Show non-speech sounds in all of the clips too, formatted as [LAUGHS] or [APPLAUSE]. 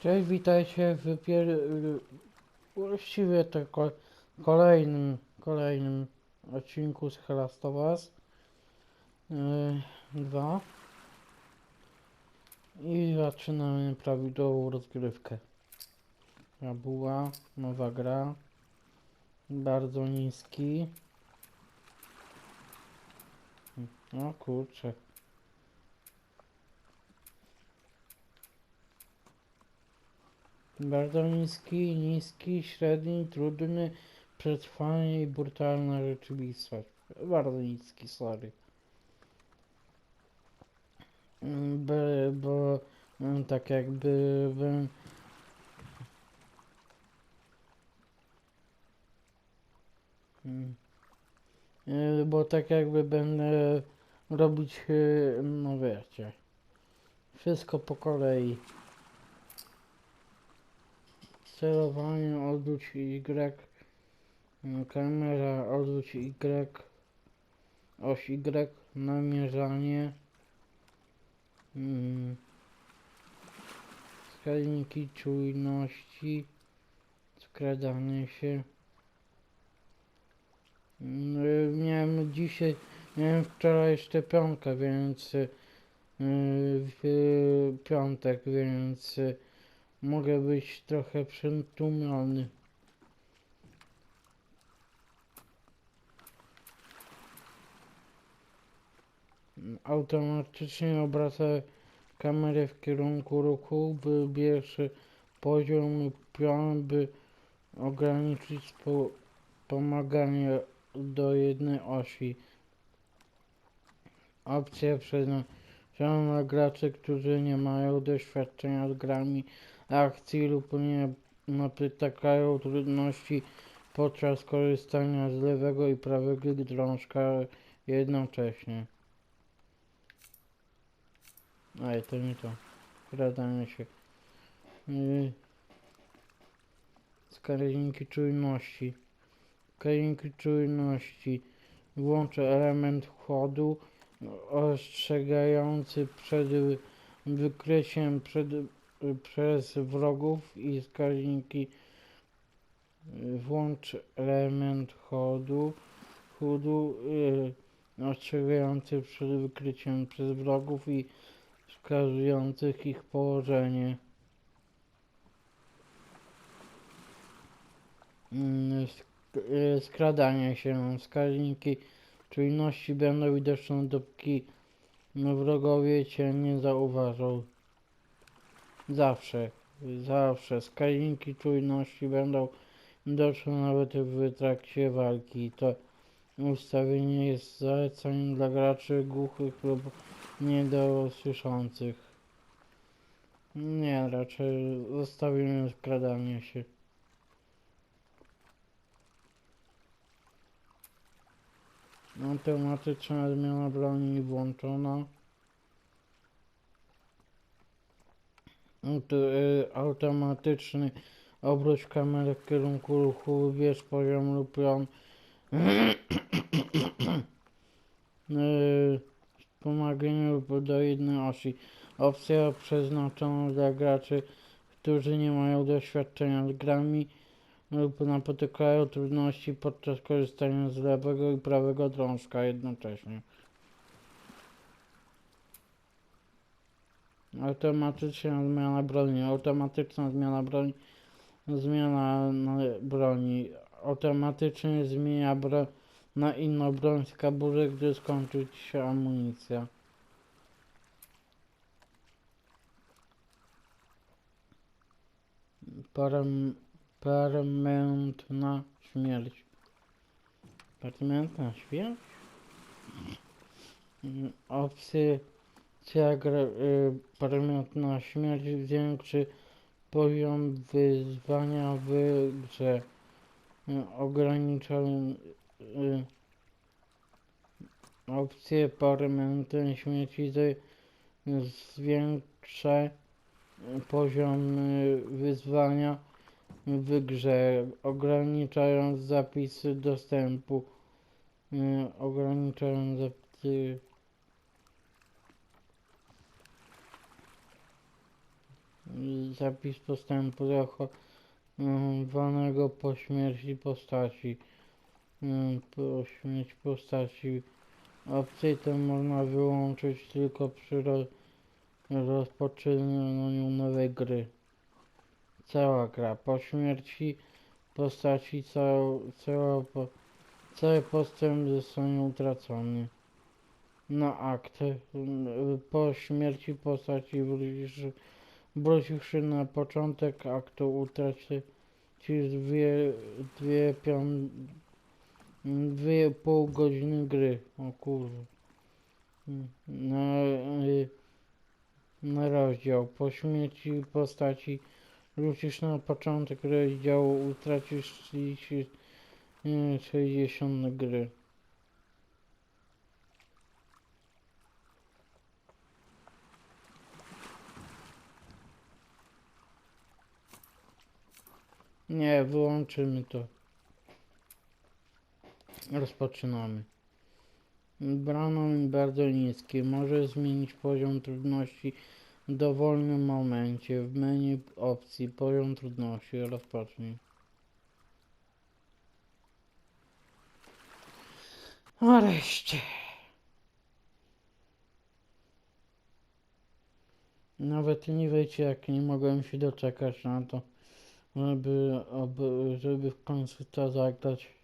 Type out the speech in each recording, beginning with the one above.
Cześć, witajcie w pier... właściwie to ko... kolejnym, kolejnym odcinku z Helastowas yy, 2 i zaczynamy prawidłową rozgrywkę. Była nowa gra, bardzo niski. O kurczę. Bardzo niski, niski, średni, trudny, przetrwanie i brutalna rzeczywistość. Bardzo niski, sorry. By, bo mm, tak jakby bym Mm. Y, bo tak jakby będę robić, y, no wiecie, wszystko po kolei. Sterowanie, odwróć Y, mm, kamera, odwróć Y, oś Y, namierzanie, mm, wskaźniki czujności, skradanie się. Mm, Miałem dzisiaj, miałem wczoraj szczepionkę, więc y, w piątek, więc y, mogę być trochę przytłumiony. Automatycznie obraca kamerę w kierunku ruchu, wybierz poziom pion, by ograniczyć pomaganie do jednej osi. Opcja przeznaczona na graczy, którzy nie mają doświadczenia z grami akcji lub nie napotykają trudności podczas korzystania z lewego i prawego drążka jednocześnie. Ej, to nie to. Skradanie się. Yy. Wskaźniki czujności. Wskaźniki czujności. Włączę element chodu ostrzegający przed wykryciem przed, przez wrogów i wskaźniki. Włącz element chodu. Chodu yy, ostrzegający przed wykryciem przez wrogów i wskazujących ich położenie. Mm, y, Skradanie się. Wskaźniki czujności będą widoczne dopóki wrogowie cię nie zauważą. Zawsze, zawsze. Wskaźniki czujności będą widoczne nawet w trakcie walki. To ustawienie jest zaleceniem dla graczy głuchych lub niedosłyszących. Nie, raczej zostawimy skradanie się. Automatyczna zmiana broni włączona. Auto, y, automatyczny obróć kamerę w kierunku ruchu, wybierz poziom lub pion. y, wspomaganie lub do jednej osi. Opcja przeznaczona dla graczy, którzy nie mają doświadczenia z grami lub napotykają trudności podczas korzystania z lewego i prawego drążka jednocześnie. Automatyczna zmiana broni. Automatyczna zmiana broni. Zmiana na broni. Automatycznie zmienia broń na inną broń z kabury, gdy skończy się amunicja. Param, permanentna śmierć. Permanentna śmierć? Mm, Opcje gra, y, permanentna śmierć zwiększy poziom wyzwania w grze. Ograniczony y, opcje permanentnej śmierci zwiększa poziom y, wyzwania w grze, ograniczając zapisy dostępu, ograniczając zapisy zapis postępu zachowanego po śmierci postaci. Y, Po śmierci postaci. Opcję tę można wyłączyć tylko przy ro- rozpoczynaniu nowej gry. Cała gra. Po śmierci postaci cała, cała cały postęp zostanie utracony. Na akt. Po śmierci postaci wrócisz, wróciwszy na początek aktu utracisz dwie, dwie pią, dwie pół godziny gry. O kurde. Na, na rozdział. Po śmierci postaci wrócisz na początek rozdziału, utracisz 30, y, 60 gry. Nie, wyłączymy to. Rozpoczynamy. Branon bardzo niski. Może zmienić poziom trudności w dowolnym momencie. W menu opcji poziom trudności. Rozpocznij. Nareszcie. Nawet nie wiecie, jak nie mogłem się doczekać na to, żeby, aby, żeby w końcu to zagrać.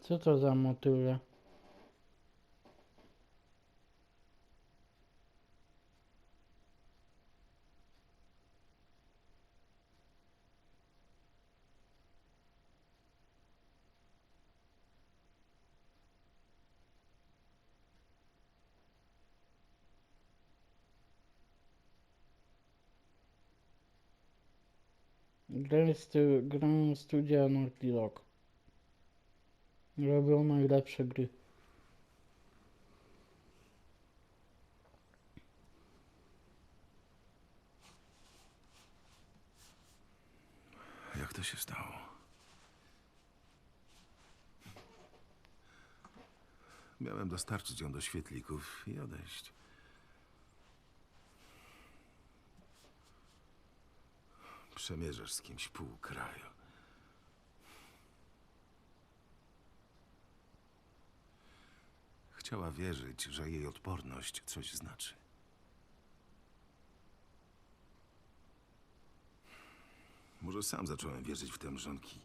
Co to za motyle? Gry stu, grę studia Naughty Dog. Robią najlepsze gry. Jak to się stało? Miałem dostarczyć ją do świetlików i odejść. Przemierzasz z kimś pół kraju. Chciała wierzyć, że jej odporność coś znaczy. Może sam zacząłem wierzyć w te mrzonki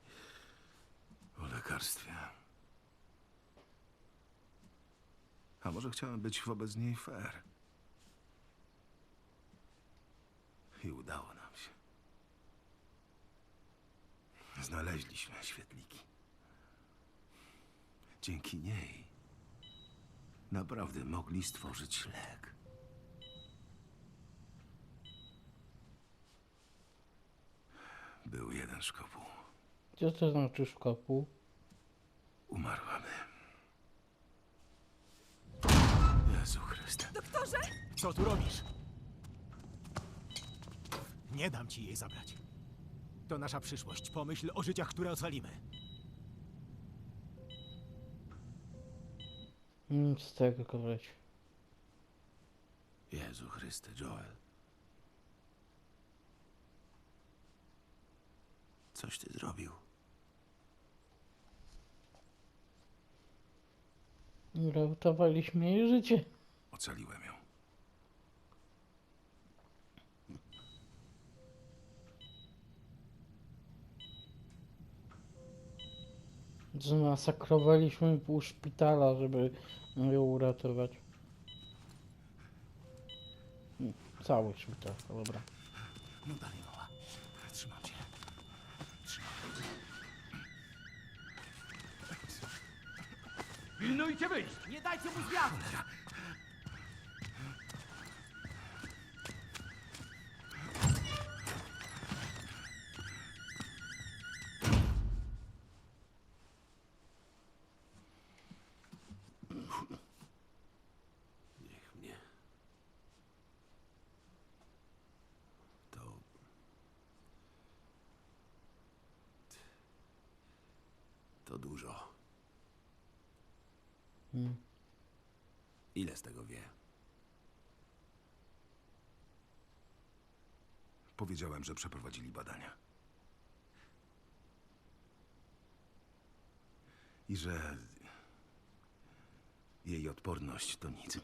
o lekarstwie. A może chciałem być wobec niej fair. I udało nam się. Znaleźliśmy świetliki. Dzięki niej naprawdę mogli stworzyć lek. Był jeden szkopuł. Co to znaczy szkopu? Umarłamy. Jezu Chryste. Doktorze! Co tu robisz? Nie dam ci jej zabrać. To nasza przyszłość. Pomyśl o życiach, które ocalimy. Nic z tego koleś. Jezu Chryste, Joel. Coś ty zrobił. Uratowaliśmy jej życie. Ocaliłem ją. Zmasakrowaliśmy pół szpitala, żeby ją uratować. Cały szpital, dobra. No dalej, mała. Trzymam cię. Trzymam. Pilnujcie wyjść! Nie dajcie mu zwiatu! Hmm. Ile z tego wie? Powiedziałem, że przeprowadzili badania. I że jej odporność to nic.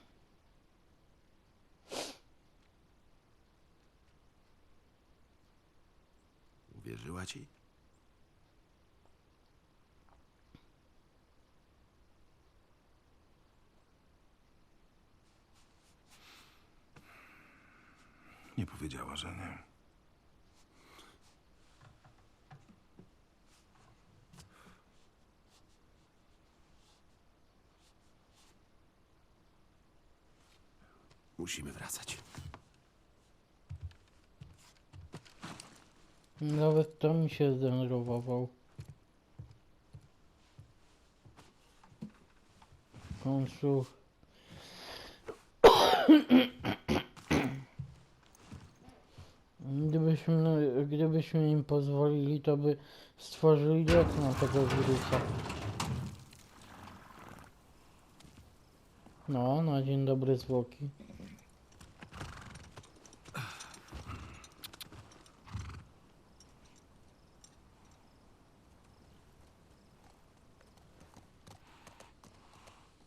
Uwierzyła ci? Nie powiedziała, że nie. Musimy wracać. Nawet to mi się zdenerwował. W końcu... Gdybyśmy, im pozwolili, to by stworzyli lek na tego wirusa. No, na dzień dobry zwłoki.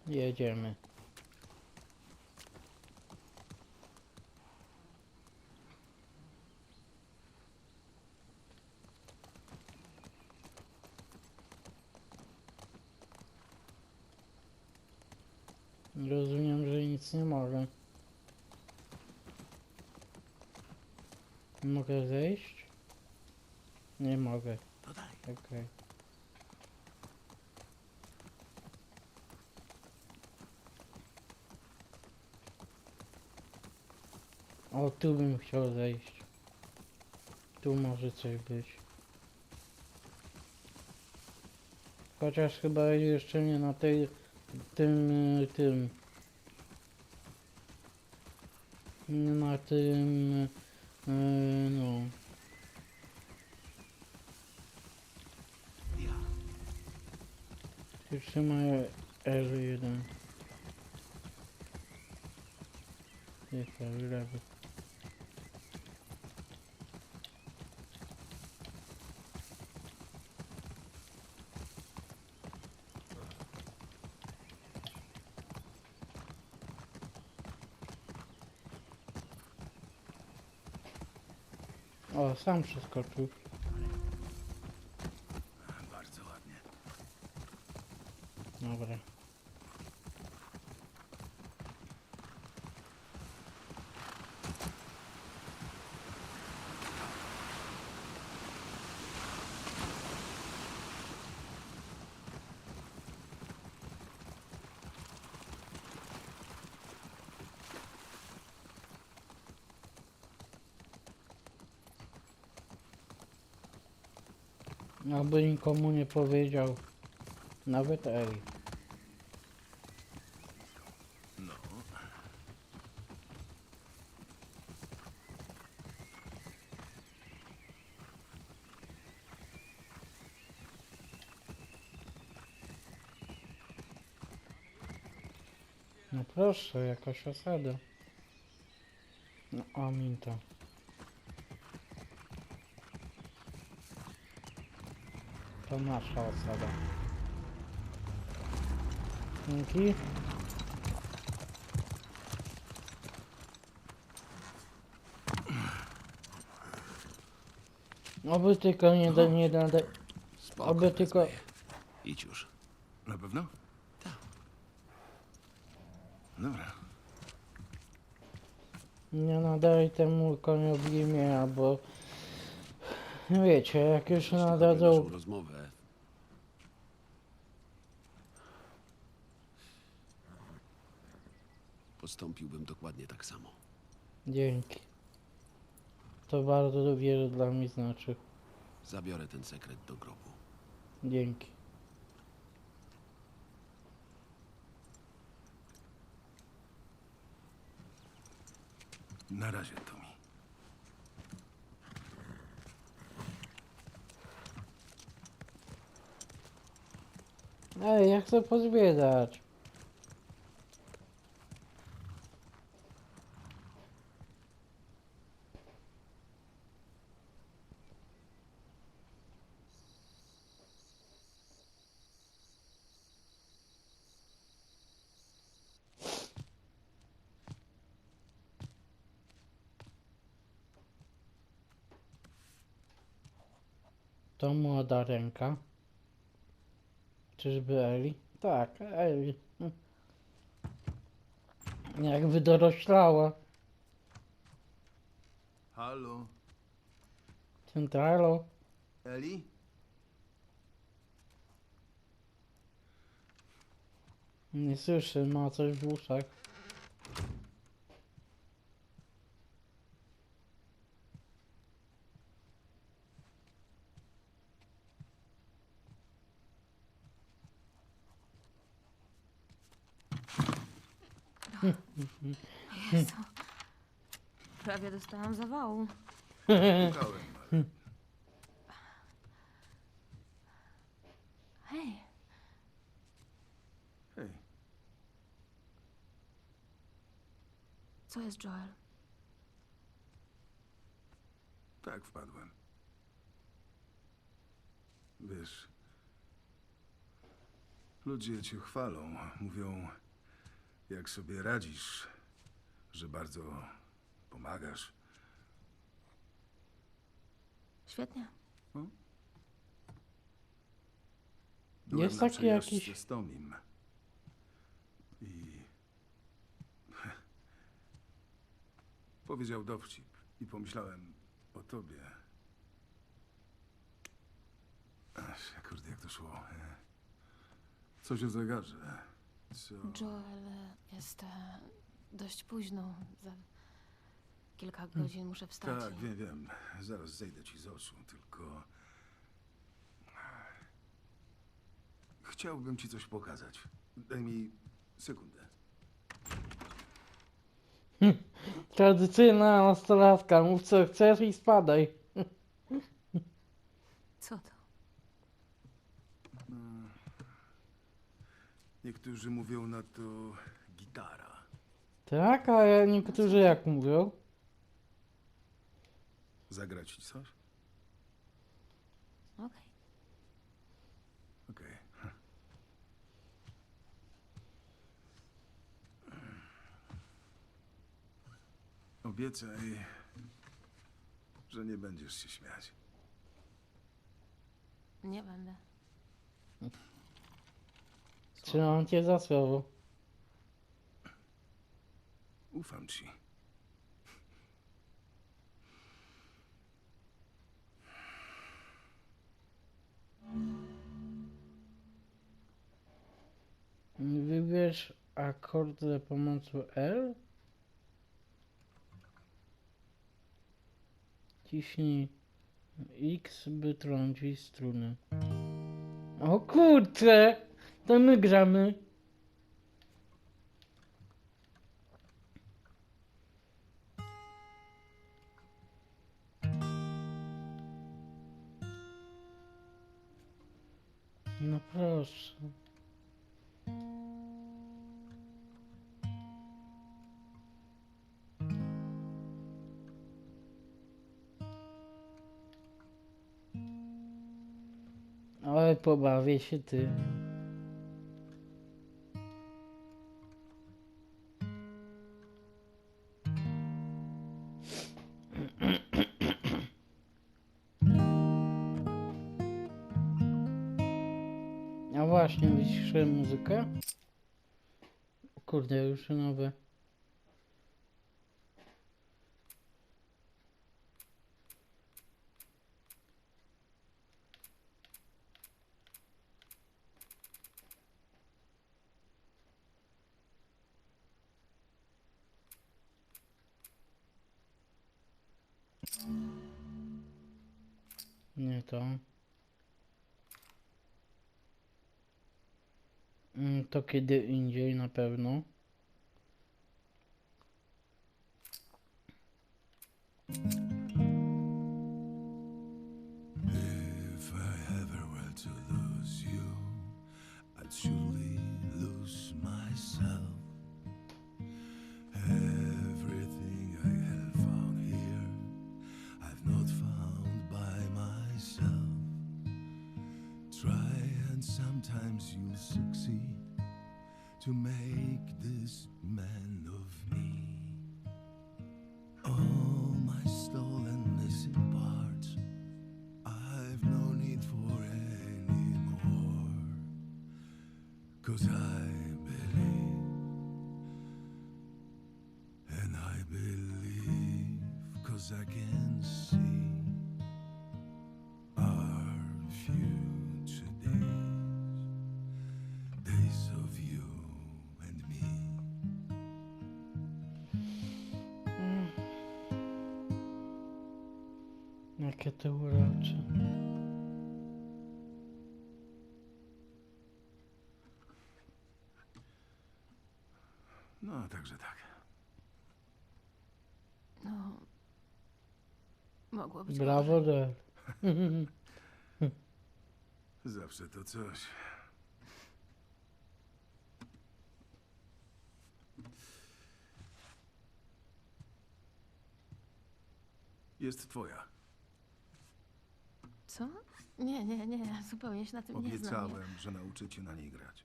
Jedziemy. Rozumiem, że nic nie mogę. Mogę zejść? Nie mogę. No dalej. Okej. O, tu bym chciał zejść. Tu może coś być. Chociaż chyba jeszcze nie na tej, tym, tym. Na tym, y, no. Ja. Przytrzymaj R1. Jest to. O, sam przeskoczył. Bardzo ładnie. Dobra. Aby nikomu nie powiedział. Nawet Eli. No, No proszę, jakaś osada. No, o, To nasza osada. Dzięki. Oby tylko nie da, nie da, Spoko, Oby wezmę tylko- je. Idź już. na pewno? Tak. Dobra. Nie nadaj temu koniowi imię, bo wiecie, jak już nadadzą, rozmowę. Postąpiłbym dokładnie tak samo. dzięki. To bardzo wiele dla mnie znaczy. Zabiorę ten sekret do grobu. Dzięki. Na razie, Tommy. Ej, ja chcę pozbierać. To młoda ręka. Czyżby Eli? Tak, Eli. Hm. Jakby doroślała. Halo? Centralo. Eli? Nie słyszy, ma coś w uszach. Jezu. Prawie dostałam zawału. Ale Hej, hej, co jest Joel? tak wpadłem. Wiesz, ludzie cię chwalą, mówią, jak sobie radzisz, że bardzo pomagasz. Świetnie. Byłem Jest taki jakiś- z Tomim. I... [LAUGHS] Powiedział dowcip i pomyślałem o tobie. Ach, kurde, jak to szło. Coś o zegarze. Co... Joel, jest dość późno. Za kilka godzin muszę wstać. Tak, i- wiem, wiem. Zaraz zejdę ci z oczu, tylko... Chciałbym ci coś pokazać. Daj mi sekundę. [LAUGHS] Tradycyjna nastolatka. Mów co chcesz i spadaj. [LAUGHS] Co to? Niektórzy mówią na to gitara. Tak, a niektórzy jak mówią? Zagrać ci coś? Okej. Okej. Obiecaj, że nie będziesz się śmiać. Nie będę. Trzymam cię za słowo. Ufam ci. Wybierz akord za pomocą L. Ciśnij X, by trącić struny. O kurczę! To my gramy. No proszę. Ale pobawię się ty. Wyciszyłem muzykę. Kurde, już nowe. Nie to. Mm, To kiedy indziej na pewno. To make this man of me. To urocze. No, także tak. No. Mogło być. Brawo. Del. [LAUGHS] Zawsze to coś. Jest twoja. Co? Nie, nie, nie, zupełnie się na tym nie znam. Nie. Obiecałem, że nauczę cię na niej grać.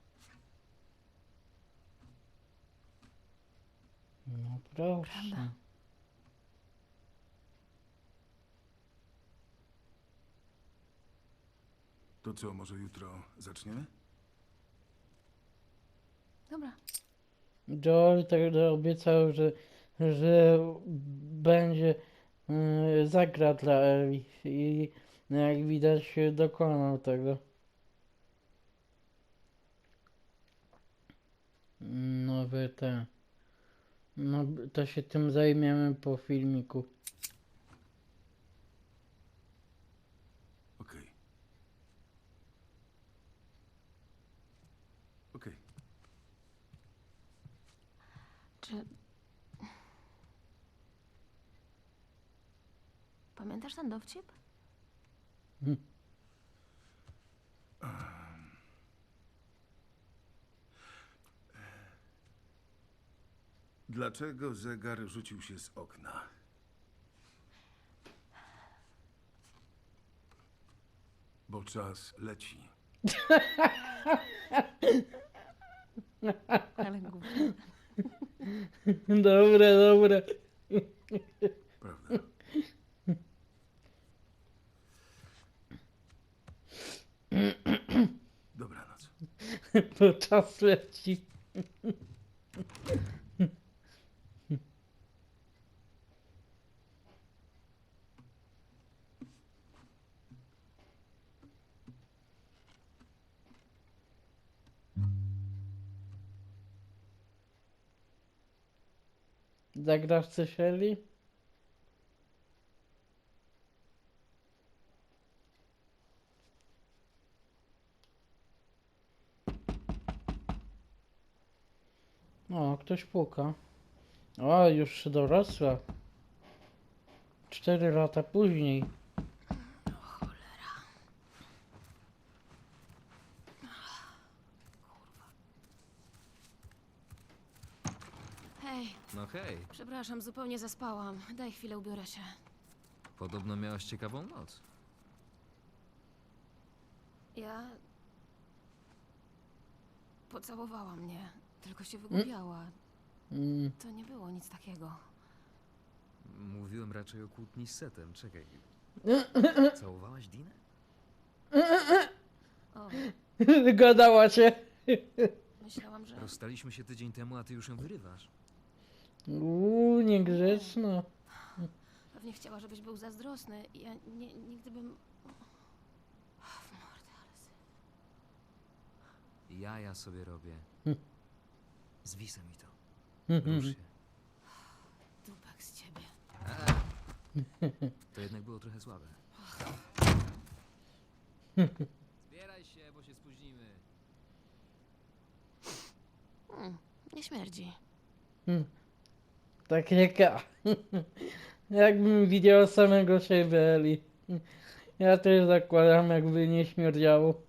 No proszę. Prawda. To co, może jutro zaczniemy? Dobra. Joel tak obiecał, że, że będzie yy, zagra dla Eli i jak widać dokonał tego. Nowe te. No to się tym zajmiemy po filmiku. Okej. Okej. Czy. Pamiętasz ten dowcip? Dlaczego zegar rzucił się z okna? Bo czas leci. Ale głupie. [LAUGHS] Dobre, dobre. Prawda? Dobranoc. [LAUGHS] To czas leci. Zagrasz coś? O, ktoś puka. O, już dorosła. Cztery lata później. Hej, No hej, przepraszam, zupełnie zaspałam. Daj chwilę, ubiorę się. podobno miałaś ciekawą noc. Ja. Pocałowała mnie, tylko się wygłupiała. Mm, To nie było nic takiego. Mówiłem raczej o kłótni z Setem. Czekaj. Całowałaś Dinę? O, Gadała cię. myślałam, że. Rozstaliśmy się tydzień temu, a ty już ją wyrywasz. Uuu, niegrzeczna. Pewnie chciała, żebyś był zazdrosny. Ja nie, nigdy bym. O, w mordę, ale sy- Jaja sobie robię. Zwisę mi to. Mhm. Rusz się. Dupek z ciebie. To jednak było trochę słabe. Zbieraj się, bo się spóźnimy. Hmm, nie śmierdzi. Tak jak ja. Jakbym widział samego siebie, Eli. Ja też zakładam, jakby nie śmierdziało.